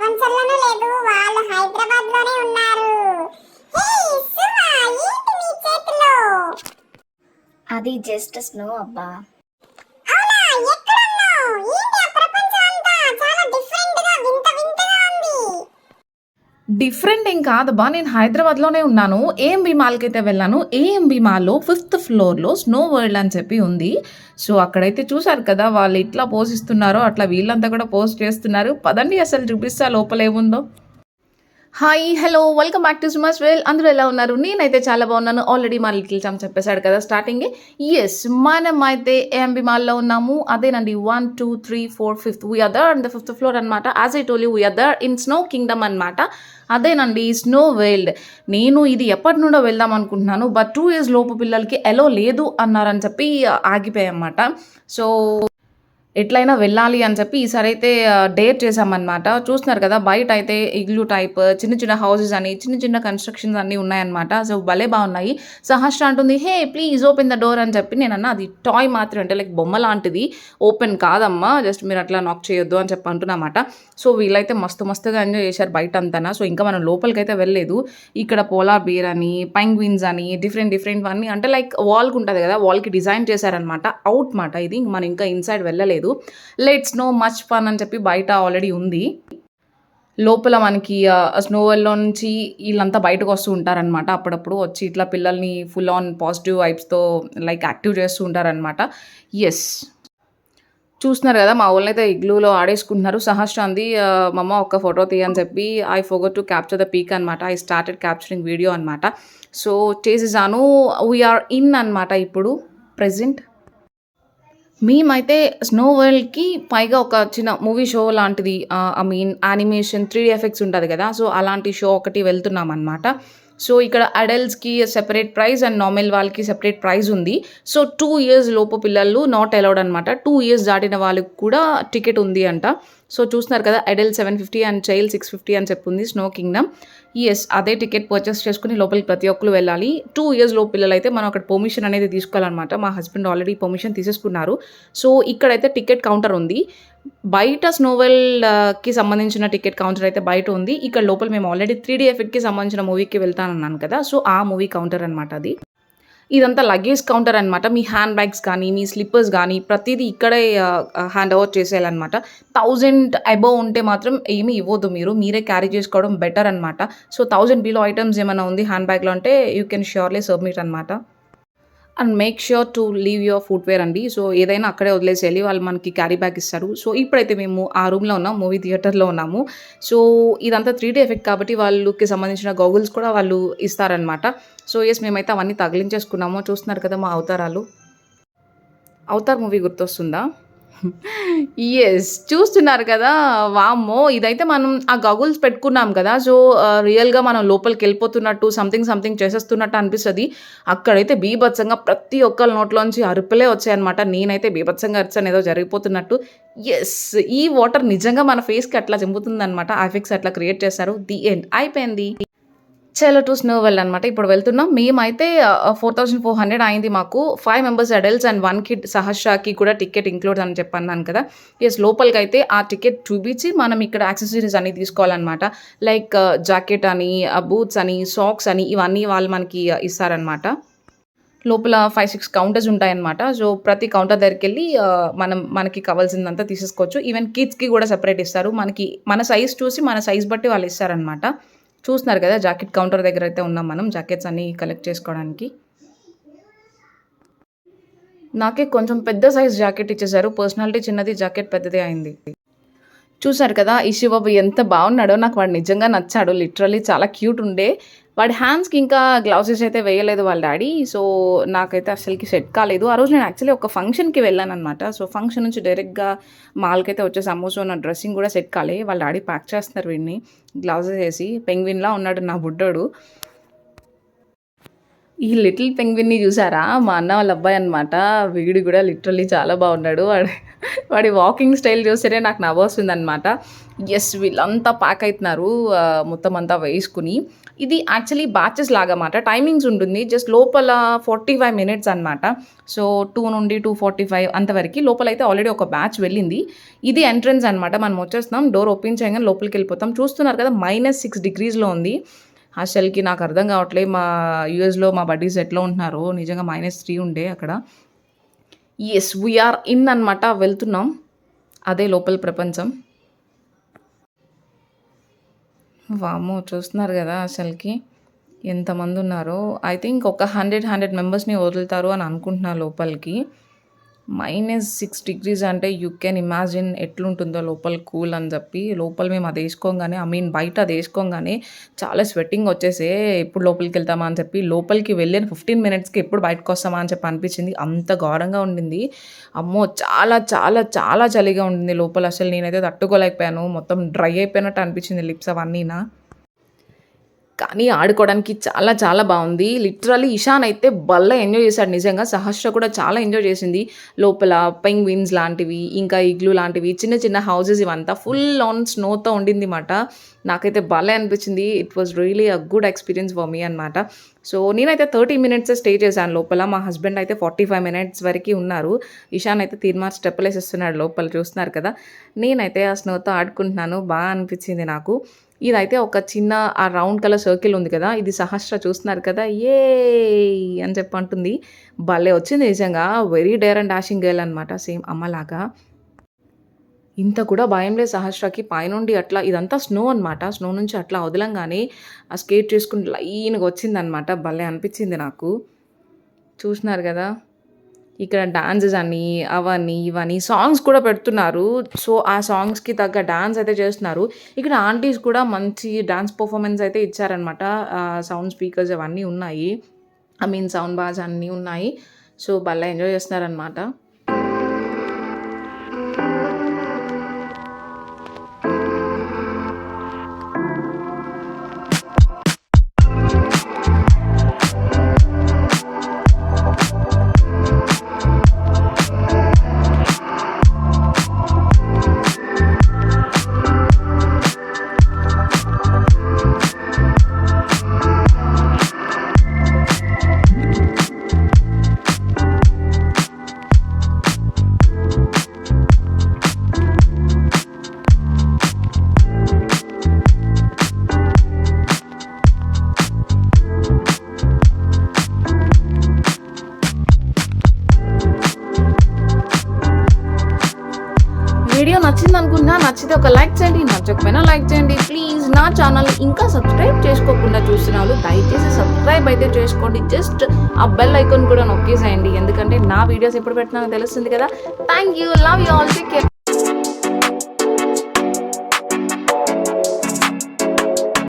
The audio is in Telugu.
ప్రపంచంలోనూ లేదు వాళ్ళు హైదరాబాద్లోనే ఉన్నారు అది జస్ట్ స్నో అబ్బా. డిఫరెంట్ ఏం కాదబ్బా నేను హైదరాబాద్లోనే ఉన్నాను. ఏఎంబి మాల్కి అయితే వెళ్ళాను. ఏఎంబి మాల్లో ఫిఫ్త్ ఫ్లోర్లో స్నో వరల్డ్ అని చెప్పి ఉంది. సో అక్కడైతే చూసారు కదా వాళ్ళు ఇట్లా పోసిస్తున్నారో అట్లా వీళ్ళంతా కూడా పోస్ట్ చేస్తున్నారు. పదండి అసలు చూపిస్తా లోపల ఏముందో hi hello welcome back to Sumas well అందరూ ఎలా ఉన్నారు? నేనైతే చాలా బాగున్నాను. ఆల్రెడీ మా లిటిల్ చామ్ చెప్పేశాడు కదా స్టార్టింగ్ ఎస్ మనం అయితే ఏఎంబి మాల్లో ఉన్నాము. అదేనండి one two three four fifth we other and the fifth floor అనమాట as I told you we in snow kingdom అనమాట అదేనండి స్నో వేల్డ్ నేను ఇది ఎప్పటి నుండో వెళ్దాం అనుకుంటున్నాను. బట్ టూ ఇయర్స్ లోపు పిల్లలకి ఎలో లేదు అన్నారని చెప్పి ఆగిపోయామన్నమాట సో ఎట్లయినా వెళ్ళాలి అని చెప్పి ఈసారి అయితే డేర్ చేసామన్నమాట చూస్తున్నారు కదా బయట అయితే ఇగ్లూ టైప్ చిన్న చిన్న హౌసెస్ అని చిన్న చిన్న కన్స్ట్రక్షన్స్ అన్నీ ఉన్నాయన్నమాట. సో భలే బాగున్నాయి. సహస్ర అంటుంది hey please open the door అని చెప్పి నేను అన్న అది టాయ్ మాత్రం అంటే లైక్ బొమ్మ లాంటిది. ఓపెన్ కాదమ్మా. జస్ట్ మీరు అట్లా నాక్ చేయొద్దు అని చెప్పి అంటున్నమాట. సో వీళ్ళైతే మస్తు మస్తుగా ఎంజాయ్ చేశారు బయట అంతా సో ఇంకా మనం లోపలికి అయితే వెళ్ళలేదు. ఇక్కడ పోలార్ బీర్ అని పెంగ్విన్స్ అని డిఫరెంట్ డిఫరెంట్ అన్నీ అంటే లైక్ వాల్కి ఉంటుంది కదా వాల్కి డిజైన్ చేశారనమాట అవుట్ మాట ఇది. మనం ఇంకా ఇన్సైడ్ వెళ్ళలేదు. లెట్స్ నో మచ్ ఫన్ అని చెప్పి బయట ఆల్రెడీ ఉంది. లోపల మనకి స్నోవెల్లో నుంచి వీళ్ళంతా బయటకు వస్తూ ఉంటారనమాట అప్పుడప్పుడు వచ్చి ఇట్లా పిల్లల్ని ఫుల్ ఆన్ పాజిటివ్ వైబ్స్తో లైక్ యాక్టివ్ చేస్తూ ఉంటారనమాట ఎస్ చూస్తున్నారు కదా మా వాళ్ళని అయితే ఇగ్లూలో ఆడేసుకుంటున్నారు. సహస్రాంది మమ్మ ఒక ఫోటో తీయని చెప్పి I forgot to capture the peak అనమాట ఐ స్టార్టెడ్ క్యాప్చరింగ్ వీడియో అనమాట సో చేసేసాను. వీఆర్ ఇన్ అనమాట ఇప్పుడు ప్రజెంట్ మేమైతే స్నో వరల్డ్కి పైగా ఒక చిన్న మూవీ షో లాంటిది I mean animation three effects ఉంటుంది కదా. సో అలాంటి షో ఒకటి వెళ్తున్నాం అనమాట సో ఇక్కడ అడల్ట్స్కి సెపరేట్ ప్రైస్ అండ్ నార్మల్ వాళ్ళకి సెపరేట్ ప్రైస్ ఉంది. సో టూ ఇయర్స్ లోపు పిల్లలు నాట్ అలౌడ్ అనమాట టూ ఇయర్స్ దాటిన వాళ్ళకి కూడా టికెట్ ఉంది అంట. సో చూస్తున్నారు కదా adult seven fifty and child six fifty అని చెప్పింది స్నో కింగ్డమ్ ఎస్ అదే టికెట్ పర్చేస్ చేసుకుని లోపలికి ప్రతి ఒక్కరు వెళ్ళాలి. టూ ఇయర్స్ లోపు పిల్లలు అయితే మనం అక్కడ పర్మిషన్ అనేది తీసుకోవాలన్నమాట. మా హస్బెండ్ ఆల్రెడీ పర్మిషన్ తీసేసుకున్నారు. సో ఇక్కడైతే టికెట్ కౌంటర్ ఉంది. బయట స్నోవెల్కి సంబంధించిన టికెట్ కౌంటర్ అయితే బయట ఉంది. ఇక్కడ లోపల మేము ఆల్రెడీ త్రీ డీ ఎఫెక్ట్కి సంబంధించిన మూవీకి వెళ్తానన్నాను కదా. సో ఆ మూవీ కౌంటర్ అనమాట అది. ఇదంతా లగేజ్ కౌంటర్ అనమాట మీ హ్యాండ్ బ్యాగ్స్ కానీ మీ స్లిప్పర్స్ కానీ ప్రతిదీ ఇక్కడే హ్యాండ్ ఓవర్ చేసేయాలన్నమాట. థౌజండ్ అబోవ్ ఉంటే మాత్రం ఏమీ ఇవ్వద్దు మీరు. మీరే క్యారీ చేసుకోవడం బెటర్ అనమాట సో థౌజండ్ బిలో ఐటమ్స్ ఏమైనా ఉంది హ్యాండ్ బ్యాగ్లో అంటే యూ కెన్ ష్యూర్లీ సబ్మిట్ అనమాట and make sure to leave your footwear అండి. సో ఏదైనా అక్కడే వదిలేసేయాలి. వాళ్ళు మనకి క్యారీ బ్యాగ్ ఇస్తారు. సో ఇప్పుడైతే మేము ఆ రూమ్లో ఉన్నాం. మూవీ థియేటర్లో ఉన్నాము. సో ఇదంతా త్రీ డీ ఎఫెక్ట్ కాబట్టి వాళ్ళకి సంబంధించిన గోగుల్స్ కూడా వాళ్ళు ఇస్తారనమాట సో ఎస్ మేమైతే అవన్నీ తగిలించేసుకున్నాము. చూస్తున్నారు కదా మా అవతారాలు. Avatar movie గుర్తొస్తుందా? ఎస్ చూస్తున్నారు కదా. వామ్మో ఇదైతే మనం ఆ గగుల్స్ పెట్టుకున్నాం కదా. సో రియల్గా మనం లోపలికి వెళ్ళిపోతున్నట్టు సంథింగ్ సంథింగ్ చేసేస్తున్నట్టు అనిపిస్తుంది. అక్కడైతే బీభత్సంగా ప్రతి ఒక్కరి నోట్లోంచి అరుపులే వచ్చాయన్నమాట. నేనైతే బీభత్సంగా అరిచాను ఏదో జరిగిపోతున్నట్టు. ఎస్ ఈ వాటర్ నిజంగా మన ఫేస్కి అట్లా చెంపుతుంది అనమాట ఆ ఎఫెక్ట్స్ అట్లా క్రియేట్ చేశారు ది ఎండ్ అయిపోయింది. చెలో టు స్నో వెల్ అనమాట ఇప్పుడు వెళ్తున్నాం. మేమైతే ఫోర్ థౌసండ్ ఫోర్ హండ్రెడ్ అయింది మాకు. Five members adults and one kid సహస్రాకి కూడా టికెట్ ఇంక్లూడ్ అని చెప్పన్నాను కదా. ఎస్ లోపలికి అయితే ఆ టికెట్ చూపించి మనం ఇక్కడ యాక్సెసరీస్ అన్ని తీసుకోవాలన్నమాట. లైక్ జాకెట్ అని బూట్స్ అని సాక్స్ అని ఇవన్నీ వాళ్ళు మనకి ఇస్తారనమాట లోపల ఫైవ్ సిక్స్ కౌంటర్స్ ఉంటాయన్నమాట. సో ప్రతి కౌంటర్ దగ్గరికి వెళ్ళి మనం మనకి కావాల్సిందంతా తీసేసుకోవచ్చు. ఈవెన్ కిడ్స్కి కూడా సెపరేట్ ఇస్తారు. మనకి మన సైజ్ చూసి మన సైజ్ బట్టి వాళ్ళు ఇస్తారనమాట చూస్తున్నారు కదా జాకెట్ కౌంటర్ దగ్గర అయితే ఉన్నాం మనం జాకెట్స్ అన్నీ కలెక్ట్ చేసుకోవడానికి. నాకే కొంచెం పెద్ద సైజ్ జాకెట్ ఇచ్చేసారు పర్సనాలిటీ చిన్నది జాకెట్ పెద్దదే అయింది. చూసారు కదా ఈ శివబాబు ఎంత బాగున్నాడో నాకు వాడు నిజంగా నచ్చాడు. లిటరలీ చాలా క్యూట్ ఉండే. వాడి హ్యాండ్స్కి ఇంకా గ్లౌసెస్ అయితే వేయలేదు వాళ్ళ డాడీ. సో నాకైతే అసలుకి సెట్ కాలేదు. ఆ రోజు నేను యాక్చువల్లీ ఒక ఫంక్షన్కి వెళ్ళాను అనమాట సో ఫంక్షన్ నుంచి డైరెక్ట్గా మాల్కైతే వచ్చే వచ్చేసాము సో నా డ్రెస్సింగ్ కూడా సెట్ కాలే. వాళ్ళ డాడీ ప్యాక్ చేస్తున్నారు వీడిని. గ్లౌజెస్ వేసి. పెంగ్విన్లా ఉన్నాడు నా బుడ్డోడు. ఈ లిటిల్ పెంగ్విన్ని చూసారా? మా అన్న వాళ్ళ అబ్బాయి అనమాట వీడు కూడా లిటరల్లీ చాలా బాగున్నాడు. వాడి వాడి వాకింగ్ స్టైల్ చూస్తేనే నాకు నవ్వొస్తుంది అనమాట ఎస్ వీళ్ళంతా ప్యాక్ అవుతున్నారు మొత్తం అంతా వేసుకుని. ఇది యాక్చువల్లీ బ్యాచెస్ లాగా అన్నమాట. టైమింగ్స్ ఉంటుంది. జస్ట్ లోపల ఫార్టీ ఫైవ్ మినిట్స్ అనమాట సో టూ నుండి టూ ఫార్టీ ఫైవ్ అంతవరకు లోపల అయితే ఆల్రెడీ ఒక బ్యాచ్ వెళ్ళింది. ఇది ఎంట్రన్స్ అనమాట మనం వచ్చేస్తున్నాం డోర్ ఓపెన్ చేయగానే లోపలికి వెళ్ళిపోతాం. చూస్తున్నారు కదా మైనస్ సిక్స్ డిగ్రీస్లో ఉంది. అసలుకి నాకు అర్థం కావట్లేదు. మా యూఎస్లో మా బడ్డీస్ ఎట్లా ఉంటున్నారు. నిజంగా మైనస్ త్రీ ఉండే అక్కడ. ఎస్ వీఆర్ ఇన్ అనమాట వెళ్తున్నాం. అదే లోపల ప్రపంచం. వామో చూస్తున్నారు కదా అసలుకి ఎంతమంది ఉన్నారో. ఐ థింక్ ఒక హండ్రెడ్ హండ్రెడ్ మెంబర్స్ని వదులుతారు అని అనుకుంటున్నా లోపలికి. మైనస్ సిక్స్ డిగ్రీస్ అంటే యూ కెన్ ఇమాజిన్ ఎట్లుంటుందో లోపల కూల్ అని చెప్పి లోపల మేము అది వేసుకోగానే ఐ మీన్ బయట అది వేసుకోగానే చాలా స్వెట్టింగ్ వచ్చేసే ఎప్పుడు లోపలికి వెళ్తామా అని చెప్పి లోపలికి వెళ్ళిన ఫిఫ్టీన్ మినిట్స్కి ఎప్పుడు బయటకు వస్తామా అని చెప్పి అనిపించింది. అంత ఘోరంగా ఉండింది. అమ్మో చాలా చాలా చాలా చలిగా ఉండింది లోపల. అసలు నేనైతే తట్టుకోలేకపోయాను. మొత్తం డ్రై అయిపోయినట్టు అనిపించింది లిప్స్ అవన్నీనా. కానీ ఆడుకోవడానికి చాలా చాలా బాగుంది. లిటరలీ ఇషాన్ అయితే బల్ల ఎంజాయ్ చేశాడు. నిజంగా సహస్ర కూడా చాలా ఎంజాయ్ చేసింది. లోపల పెంగ్విన్స్ లాంటివి ఇంకా ఇగ్లు లాంటివి చిన్న చిన్న హౌసెస్ ఇవంతా ఫుల్ ఆన్ స్నోతో ఉండింది మాట. నాకైతే భలే అనిపించింది. It was really a good experience for me అనమాట సో నేనైతే థర్టీ మినిట్స్ స్టే చేశాను లోపల. మా హస్బెండ్ అయితే ఫార్టీ ఫైవ్ మినిట్స్ వరకు ఉన్నారు. ఇషాన్ అయితే తీర్మార్ స్టెప్పులు వేసేస్తున్నాడు లోపల. చూస్తున్నారు కదా? నేనైతే ఆ స్నోతో ఆడుకుంటున్నాను. బాగా అనిపించింది నాకు. ఇదైతే ఒక చిన్న ఆ రౌండ్ కలర్ సర్కిల్ ఉంది కదా ఇది సహస్ర చూస్తున్నారు కదా ఏ అని చెప్పి అంటుంది. భలే వచ్చింది నిజంగా very dare and dashing girl అనమాట సేమ్ అమ్మలాగా. ఇంత కూడా భయం లేదు సహస్రకి పైనుండి అట్లా ఇదంతా స్నో అనమాట స్నో నుంచి అట్లా వదలంగానే ఆ స్కేట్ చేసుకుని లైన్గా వచ్చిందనమాట భలే అనిపించింది నాకు. చూసినారు కదా? ఇక్కడ డాన్సెస్ అని అవన్నీ ఇవన్నీ సాంగ్స్ కూడా పెడుతున్నారు. సో ఆ సాంగ్స్కి తగ్గ డాన్స్ అయితే చేస్తున్నారు. ఇక్కడ ఆంటీస్ కూడా మంచి డాన్స్ పర్ఫార్మెన్స్ అయితే ఇచ్చారనమాట సౌండ్ స్పీకర్స్ అవన్నీ ఉన్నాయి. ఐ మీన్ సౌండ్ బాజ్ అన్నీ ఉన్నాయి. సో భలే ఎంజాయ్ చేస్తున్నారనమాట నచ్చితే ఒక లైక్ చేయండి నచ్చకపోయినా లైక్ చేయండి. ప్లీజ్ నా ఛానల్ ఇంకా సబ్స్క్రైబ్ చేసుకోకుండా చూసిన వాళ్ళు దయచేసి సబ్స్క్రైబ్ అయితే చేసుకోండి. జస్ట్ ఆ బెల్ ఐకాన్ కూడా నొక్కేసేయండి. ఎందుకంటే నా వీడియోస్ ఎప్పుడు పెట్టినా తెలుస్తుంది కదా. Thank you love you all take care